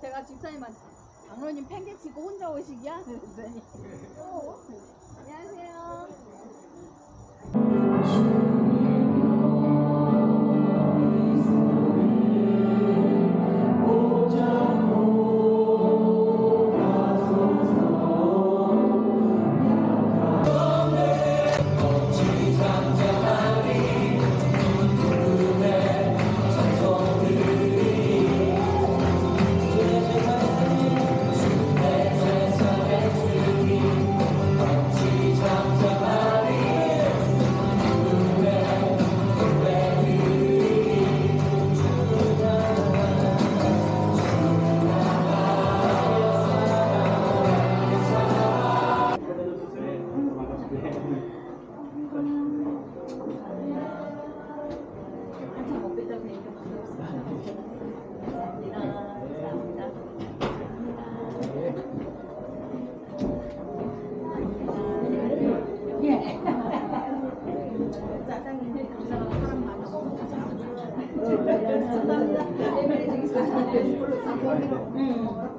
제가 집사님한테 장로님 팽개치고 혼자 오시기야? 그랬더니 어. 안녕하세요.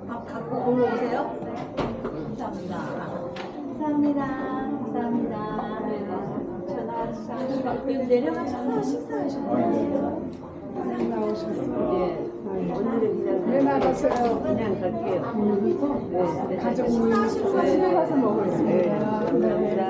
밥 갖고 올라오세요. 감사합니다. 감사합니다. 감사합니다. 전화 내려가셔서 식사하셨나요? 왜 나갔어요? 그냥 갈게요. 네, 가족 모임 집에 가서 먹었습니다. 감사합니다.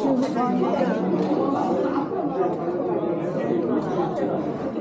Thank you.